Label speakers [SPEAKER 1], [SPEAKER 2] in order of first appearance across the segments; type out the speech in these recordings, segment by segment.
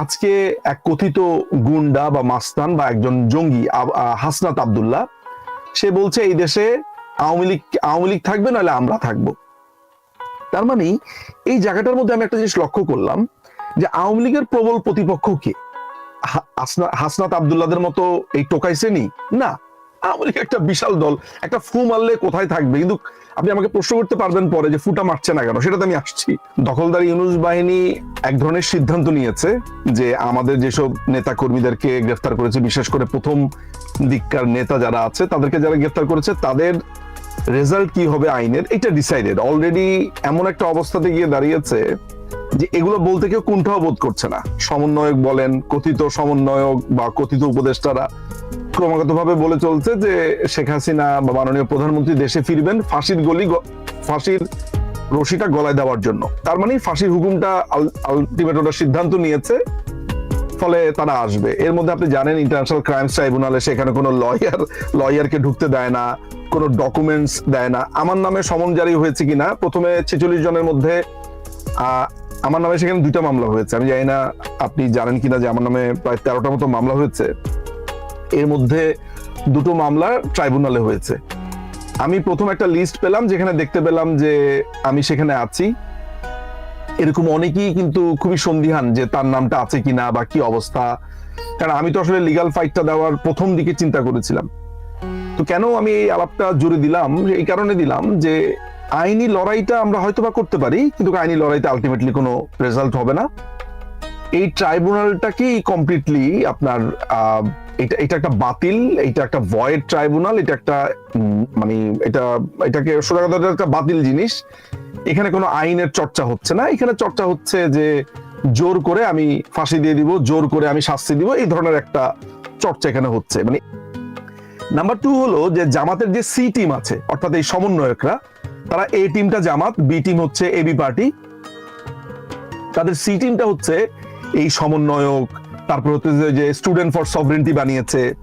[SPEAKER 1] আজকে এক কথিত গুন্ডা বা মাস্তান বা একজন জঙ্গি হাসনাত আবদুল্লাহ, সে বলছে, এই দেশে আওয়ামী লীগ আওয়ামী লীগ থাকবে, নাহলে আমরা থাকব। তার মানে এই জায়গাটার মধ্যে আমি একটা জিনিস লক্ষ্য করলাম, যে আওয়ামী লীগের প্রবল প্রতিপক্ষ কে? হাসনাত আবদুল্লাদের মতো এই টোকাই শ্রেণি? না। আওয়ামী একটা বিশাল দল, একটা ফু মারলে কোথায় থাকবে? কিন্তু আপনি আমাকে প্রশ্ন করতে পারবেন পরে যে ফুটা মারছে না কেন, সেটাতে আমি আসছি। দখলদারি ইউনুস বাহিনী এক ধরনের সিদ্ধান্ত নিয়েছে যে আমাদের যেসব নেতা কর্মীদেরকে গ্রেফতার করেছে, বিশেষ করে প্রথম দিককার নেতা যারা আছে, তাদেরকে যারা গ্রেফতার করেছে, তাদের রেজাল্ট কি হবে আইনের, এটা ডিসাইডেড অলরেডি এমন একটা অবস্থাতে গিয়ে দাঁড়িয়েছে যে এগুলো বলতে কেউ কুণ্ঠাও বোধ করছে না। সমন্বয়ক বলেন, কথিত সমন্বয়ক বা কথিত উপদেষ্টারা ক্রমাগত ভাবে বলে চলছে যে শেখ হাসিনা বা মাননীয় প্রধানমন্ত্রী দেশে ফিরবেন ফাঁসির গলি ফাঁসির রশিটা গলায় দেওয়ার জন্য। তার মানে ফাঁসির হুকুমটা আলটিমেট ওটা সিদ্ধান্ত নিয়েছে, ফলে তারা আসবে। এর মধ্যে আপনি জানেন ইন্টারন্যাশনাল ক্রাইমস ট্রাইব্যুনালে সেখানে কোনো লয়ার লয়ারকে ঢুকতে দেয় না, কোনো ডকুমেন্টস দেয় না। আমার নামে সমন জারি হয়েছে কিনা? প্রথমে ছেচল্লিশ জনের মধ্যে আমার নামে সেখানে দুইটা মামলা হয়েছে। আমি জানি না আপনি জানেন কিনা যে আমার নামে প্রায় তেরোটা মতো মামলা হয়েছে। এর মধ্যে দুটো মামলা ট্রাইব্যুনালে হয়েছে। আমি প্রথম একটা লিস্ট পেলাম যেখানে দেখতে পেলাম যে আমি সেখানে আছি। এরকম অনেকেই কিন্তু খুবই সন্দিহান যে তার নামটা আছে কিনা বা কি অবস্থা। কারণ আমি তো আসলে লিগাল ফাইটটা দেওয়ার প্রথম দিকে চিন্তা করেছিলাম। তো কেন আমি এই আলাপটা জুড়ে দিলাম? এই কারণে দিলাম যে আইনি লড়াইটা আমরা হয়তো বা করতে পারি, কিন্তু আইনি লড়াইতে আলটিমেটলি কোনো রেজাল্ট হবে না। এই ট্রাইব্যুনালটাকেই কমপ্লিটলি আপনার এটা এটা একটা বাতিল, এটা একটা ভয়েড ট্রাইব্যুনাল এটা একটা মানে এটা, এটাকে সোজা কথা একটা বাতিল জিনিস। এখানে কোনো আইনের চর্চা হচ্ছে না। এখানে চর্চা হচ্ছে যে জোর করে আমি ফাঁসি দিয়ে দিব, জোর করে আমি শাস্তি দিব, এই ধরনের একটা চর্চা এখানে হচ্ছে। মানে নাম্বার টু হলো যে জামাতের যে সি টিম আছে, অর্থাৎ এই সমন্বয়করা, তারা এ টিমটা জামাত, বি টিম হচ্ছে এবি পার্টি। তাদের সি টিমটা হচ্ছে এই সমন্বয়ক তারপর হচ্ছে যে- স্টুডেন্ট ফর সভরেন্টি বানিয়েছে।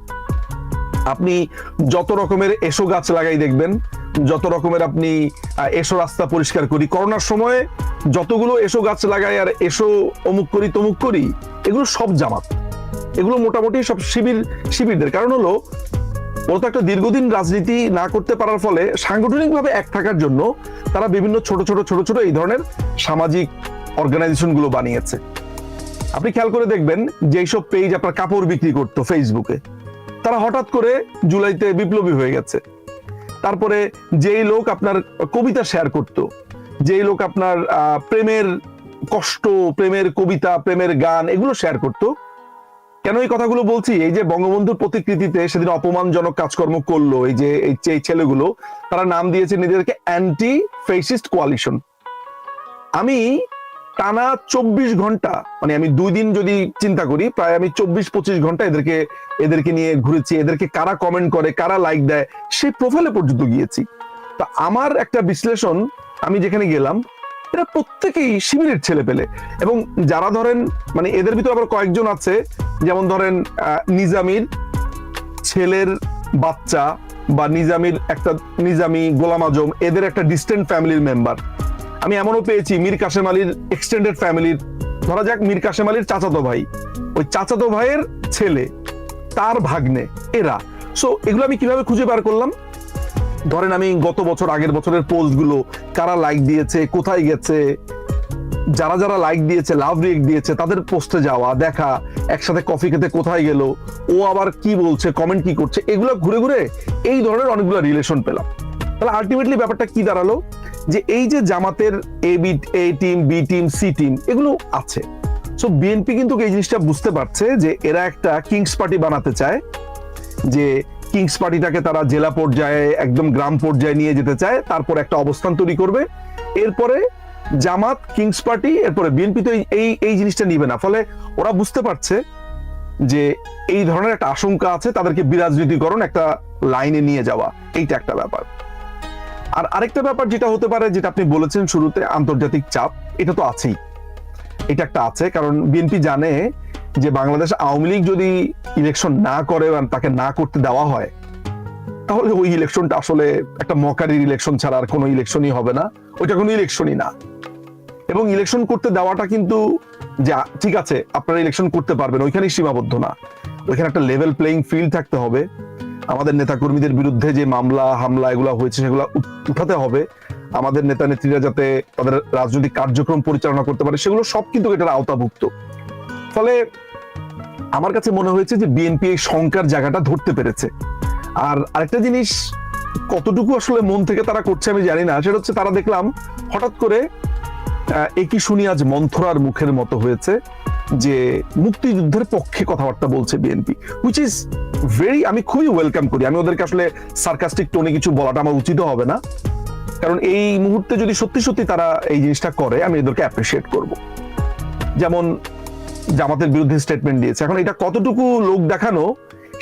[SPEAKER 1] আপনি যত রকমের এসো গাছ লাগাই দেখবেন, যত রকমের আপনি এসো রাস্তা পরিষ্কার করি, করোনার সময় যতগুলো এসো গাছ লাগাই আর এসো অমুক করি, তমুক করি, এগুলো সব জামাত। এগুলো মোটামুটি সব শিবির, শিবিরদের। কারণ হলো, ওরা তো একটা দীর্ঘদিন রাজনীতি না করতে পারার ফলে সাংগঠনিকভাবে এক থাকার জন্য তারা বিভিন্ন ছোট ছোট ছোট ছোট এই ধরনের সামাজিক অর্গানাইজেশনগুলো বানিয়েছে। আপনি খেয়াল করে দেখবেন যে এইসব পেজ আপনার কাপড় বিক্রি করতো ফেসবুকে তারা হঠাৎ করে জুলাইতে বিপ্লবী হয়ে গেছে। তারপরে যেই লোক আপনার কবিতা শেয়ার করত, যেই লোক আপনার প্রেমের কষ্ট, প্রেমের কবিতা, প্রেমের গান এগুলো শেয়ার করত। কেন এই কথাগুলো বলছি? এই যে বঙ্গবন্ধুর প্রতিকৃতিতে সেদিন অপমানজনক কাজকর্ম করল এই যে, এই ছেলেগুলো, তারা নাম দিয়েছে নিজেদেরকে অ্যান্টি ফেসিস্ট কোয়ালিশন আমি টানা চব্বিশ ঘণ্টা মানে আমি দুই দিন যদি চিন্তা করি, প্রায় আমি চব্বিশ পঁচিশ ঘণ্টা এদেরকে এদেরকে নিয়ে ঘুরেছি, এদেরকে কারা কমেন্ট করে, কারা লাইক দেয়, সেই প্রোফাইলে পর্যন্ত গিয়েছি। তা আমার একটা বিশ্লেষণ, আমি যেখানে গেলাম, এরা প্রত্যেকেই শিবিরের ছেলে পেলে এবং যারা ধরেন মানে এদের ভিতরে আবার কয়েকজন আছে, যেমন ধরেন নিজামির ছেলের বাচ্চা বা নিজামির একটা, নিজামি গোলাম আজম, এদের একটা ডিস্টেন্ট ফ্যামিলির মেম্বার আমি এমনও পেয়েছি মীর কাশেম আলীর এক্সটেন্ডেড ফ্যামিলির ধরা যাক মীর কাশেম আলীর চাচাতো ভাই। ওই চাচাতো ভাইয়ের ছেলে, তার ভাগ্নে, এরা। সো এগুলো আমি কীভাবে খুঁজে বার করলাম? ধরেন আমি গত বছর, আগের বছরের পোস্টগুলো কারা লাইক দিয়েছে, কোথায় গেছে, যারা যারা লাইক দিয়েছে লাভ রিয়েক্ট দিয়েছে, তাদের পোস্টে যাওয়া, দেখা, একসাথে কফি খেতে কোথায় গেল, ও আবার কি বলছে কমেন্ট কি করছে, এগুলো ঘুরে ঘুরে এই ধরনের অনেকগুলো রিলেশন পেলাম। তাহলে আলটিমেটলি ব্যাপারটা কি দাঁড়াল? যে এই যে জামাতের A B A team B team C team এগুলো আছে। সো বিএনপি কিন্তু এই জিনিসটা বুঝতে পারছে যে এরা একটা কিংস পার্টি বানাতে চায়, যে কিংস পার্টিটাকে তারা জেলা পর্যায়ে, একদম গ্রাম পর্যায়ে নিয়ে যেতে চায়, তারপর একটা অবস্থান তৈরি করবে। এরপরে জামাত কিংস পার্টি এরপরে বিএনপি তো এই- এই জিনিসটা নিবে না। ফলে ওরা বুঝতে পারছে যে এই ধরনের একটা আশঙ্কা আছে, তাদেরকে বিরাজনীতিকরণ একটা লাইনে নিয়ে যাওয়া। এইটা একটা ব্যাপার। আর আরেকটা ব্যাপার যেটা হতে পারে, যেটা আপনি বলেছেন শুরুতে, আন্তর্জাতিক চাপ, এটা তো আছেই। এটা একটা আছে, কারণ বিএনপি জানে যে বাংলাদেশ আওয়ামী লীগ যদি ইলেকশন না করে তাকে না করতে দেওয়া হয়, তাহলে ওই ইলেকশনটা আসলে একটা মকারির ইলেকশন ছাড়া আর কোনো ইলেকশনই হবে না। ওইটা কোনো ইলেকশনই না। এবং ইলেকশন করতে দেওয়াটা কিন্তু যা, ঠিক আছে, আপনারা ইলেকশন করতে পারবেন, ওইখানেই সীমাবদ্ধ না। ওইখানে একটা লেভেল প্লেইং ফিল্ড থাকতে হবে। আমাদের নেতাকর্মীদের বিরুদ্ধে যে মামলা, হামলা এগুলো হয়েছে, সেগুলো উঠাতে হবে। আমাদের নেতা নেত্রীরা যাতে তাদের রাজনৈতিক কার্যক্রম পরিচালনা করতে পারে, সেগুলো সব কিন্তু এটার আওতাভুক্ত। ফলে আমার কাছে মনে হয়েছে যে বিএনপি এই শঙ্কার জায়গাটা ধরতে পেরেছে। আর আরেকটা জিনিস, কতটুকু আসলে মন থেকে তারা করছে আমি জানি না, সেটা হচ্ছে তারা দেখলাম হঠাৎ করে একই শুনি আজ মন্থরার মুখের মতো হয়েছে। যে মুক্তিযুদ্ধের পক্ষে কথাবার্তা বলছে বিএনপি হুইচ ইজ ভেরি আমি খুবই ওয়েলকাম করি। আমি ওদেরকে আসলে সার্কাস্টিক টোনে কিছু বলাটা আমার উচিত হবে না। কারণ এই মুহূর্তে যদি সত্যি সত্যি তারা এই জিনিসটা করে, আমি এদেরকে অ্যাপ্রিসিয়েট করব। যেমন জামাতের বিরুদ্ধে স্টেটমেন্ট দিয়েছে। এখন এটা কতটুকু লোক দেখানো,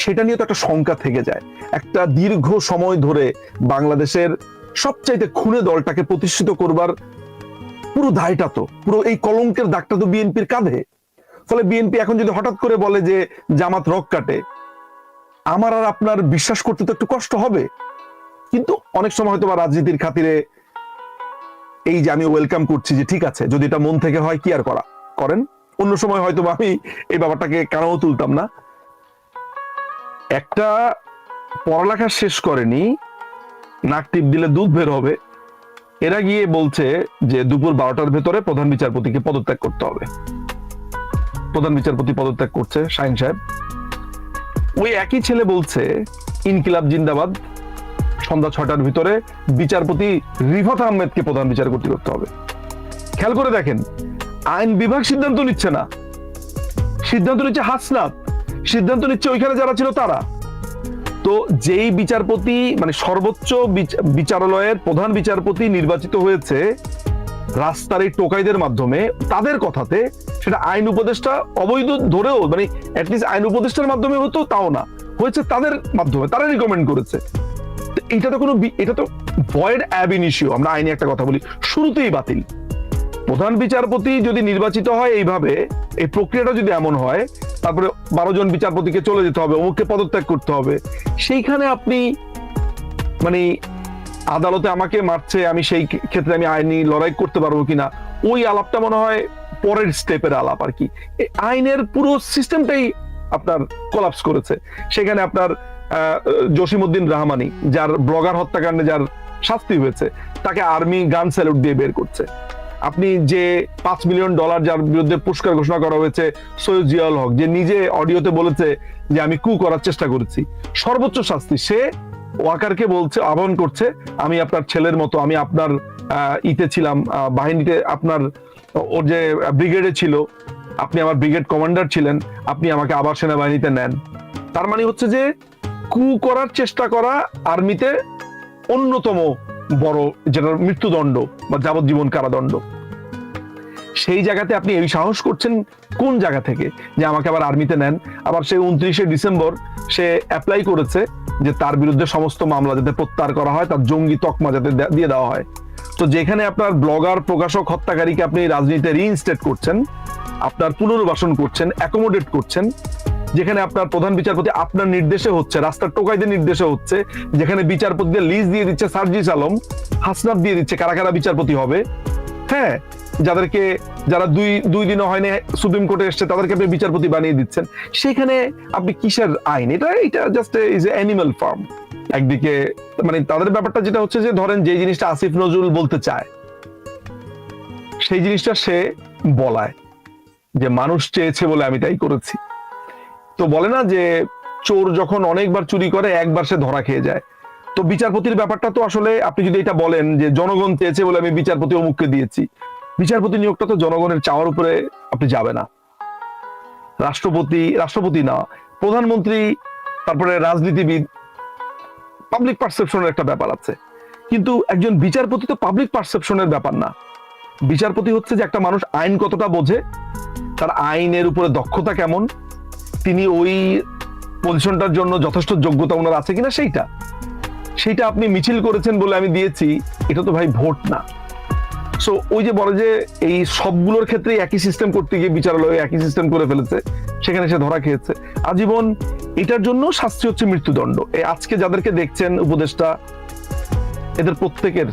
[SPEAKER 1] সেটা নিয়ে তো একটা শঙ্কা থেকে যায়। একটা দীর্ঘ সময় ধরে বাংলাদেশের সবচাইতে খুনে দলটাকে প্রতিষ্ঠিত করবার পুরো দায়টা তো, পুরো এই কলঙ্কের দাগটা তো বিএনপির কাঁধে। ফলে বিএনপি এখন যদি হঠাৎ করে বলে যে জামাত রক কাটে, আমার আর আপনার বিশ্বাস করতে তো একটু কষ্ট হবে। কিন্তু অনেক সময় হয়তো বা রাজনীতির খাতিরে এই যে আমি ওয়েলকাম করছি যে ঠিক আছে, যদি এটা মন থেকে হয় কি আর করা? করেন। অন্য সময় হয়তো বা আমি এই ব্যাপারটাকে কারণও তুলতাম না। একটা পড়ালেখা শেষ করেনি, নাক টিপ দিলে দুধ বের হবে। এরা গিয়ে বলছে যে দুপুর বারোটার ভেতরে প্রধান বিচারপতিকে পদত্যাগ করতে হবে। প্রধান বিচারপতি পদত্যাগ করছে শাহিন সাহেব। ওই একই ছেলে বলছে, ইনকিলাব জিন্দাবাদ, সন্ধ্যা ছটার ভিতরে বিচারপতি রিফাত আহমেদকে প্রধান বিচারপতি করতে হবে। খেয়াল করে দেখেন, আইন বিভাগ সিদ্ধান্ত নিচ্ছে না। সিদ্ধান্ত নিচ্ছে হাসনাত, সিদ্ধান্ত নিচ্ছে ওইখানে যারা ছিল তারা। তো যেই বিচারপতি মানে সর্বোচ্চ বিচারালয়ের প্রধান বিচারপতি নির্বাচিত হয়েছে রাস্তার এই টোকাইদের মাধ্যমে তাদের কথাতে সেটা আইন উপদেষ্টা অবৈধ ধরেও মানে অ্যাটলিস্ট আইন উপদেষ্টার মাধ্যমে হতো, তাও না। হয়েছে তাদের মাধ্যমে, তারা রিকমেন্ড করেছে। এটা তো কোনো এটা তো ভয়েড অ্যাব ইনিশিও আমরা আইনে একটা কথা বলি, শুরুতেই বাতিল। প্রধান বিচারপতি যদি নির্বাচিত হয় এইভাবে, এই প্রক্রিয়াটা যদি এমন হয়, তারপরে বারো জন বিচারপতিকে চলে যেতে হবে, অমুককে পদত্যাগ করতে হবে। সেইখানে আপনি মানে আদালতে আমাকে মারছে আমি সেই ক্ষেত্রে আমি আইনি লড়াই করতে পারব কিনা ওই আলাপটা মনে হয় পরের স্টেপের আলাপ আর কি। আইনের পুরো সিস্টেমটাই আপনার কোলাপস করেছে। সেখানে আপনার আহ, জসিমউদ্দিন রহমানি যার ব্লগার হত্যাকাণ্ডে যার শাস্তি হয়েছে তাকে আর্মি গান স্যালুট দিয়ে বের করছে। আপনি যে পাঁচ মিলিয়ন ডলার যার বিরুদ্ধে পুরস্কার ঘোষণা করা হয়েছে সৈয়দ জিয়াউল হক যে নিজে অডিওতে বলেছে যে আমি কু করার চেষ্টা করেছি সর্বোচ্চ শাস্তি সে ওয়াকারকে বলছে, আহ্বান করছে, আমি আপনার ছেলের মতো, আমি আপনার ইতে ছিলাম বাহিনীতে আপনার, ওর যে ব্রিগেডে ছিল, আপনি আমার ব্রিগেড কমান্ডার ছিলেন, আপনি আমাকে আবার সেনাবাহিনীতে নেন। তার মানে হচ্ছে যে, কু করার চেষ্টা করা আর্মিতে অন্যতম বড় যেটা মৃত্যুদণ্ড বা যাবজ্জীবন কারাদণ্ড। সেই জায়গাতে আপনি এই সাহস করছেন কোন জায়গা থেকে? যে আমাকে আবার আর্মিতে নেন। আবার সে উনত্রিশে ডিসেম্বর সে অ্যাপ্লাই করেছে যে তার বিরুদ্ধে সমস্ত মামলা যাতে প্রত্যাহার করা হয়, তার জঙ্গি তকমা যাতে দিয়ে দেওয়া হয়। তো যেখানে আপনার ব্লগার প্রকাশক, হত্যাকারীকে আপনি রাজনীতিতে রিইনস্টেট করছেন, আপনার পুনর্বাসন করছেন অ্যাকোমোডেট করছেন, যেখানে আপনার প্রধান বিচারপতি আপনার নির্দেশে হচ্ছে, রাস্তার টোকাইদের নির্দেশে হচ্ছে, যেখানে বিচারপতিদের লিজ দিয়ে দিচ্ছে সার্জিস আলম, হাসনাত দিয়ে দিচ্ছে কারা কারা বিচারপতি হবে। হ্যাঁ যাদেরকে যারা দুই দুই দিনও হয়নি সুপ্রিম কোর্টে এসছে, তাদেরকে আপনি বিচারপতি বানিয়ে দিচ্ছেন। সেখানে আপনি কিসের আইন? এটা এটা just is a animal farm একদিকে মানে তাদের ব্যাপারটা যেটা হচ্ছে যে, ধরেন যে জিনিসটা আসিফ নজরুল বলতে চায়, সেই জিনিসটা সে বলায় যে, মানুষ চেয়েছে বলে আমি তাই করেছি। তো বলে না যে, চোর যখন অনেকবার চুরি করে, একবার সে ধরা খেয়ে যায়। তো বিচারপতির ব্যাপারটা তো আসলে আপনি যদি এটা বলেন যে, জনগণ চেয়েছে বলে আমি বিচারপতি অমুককে দিয়েছি। বিচারপতি নিয়োগটা তো জনগণের চাওয়ার উপরে আপনি যাবে না। রাষ্ট্রপতি রাষ্ট্রপতি না, প্রধানমন্ত্রী, তারপরে রাজনীতিবিদ পাবলিক পারসেপশনের একটা ব্যাপার আছে। কিন্তু একজন বিচারপতি তো পাবলিক পারসেপশনের ব্যাপার না। বিচারপতি হচ্ছে যে একটা মানুষ আইন কতটা বোঝে, তার আইনের উপরে দক্ষতা কেমন, তিনি ওই পজিশনটার জন্য যথেষ্ট যোগ্যতা ওনার আছে কিনা সেইটা। সেইটা আপনি মিছিল করেছেন বলে আমি দিয়েছি, এটা তো ভাই ভোট না। সো ওই যে বলে যে এই সবগুলোর ক্ষেত্রে একই সিস্টেম করতে গিয়ে বিচারালয় একই সিস্টেম করে ফেলেছে, সেখানে সে ধরা খেয়েছে। আজীবন এটার জন্য শাস্তি হচ্ছে মৃত্যুদণ্ড। এই আজকে যাদেরকে দেখছেন উপদেষ্টা, এদের প্রত্যেকের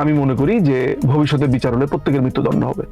[SPEAKER 1] আমি মনে করি যে ভবিষ্যতে বিচার হলে প্রত্যেকের মৃত্যুদণ্ড হবে।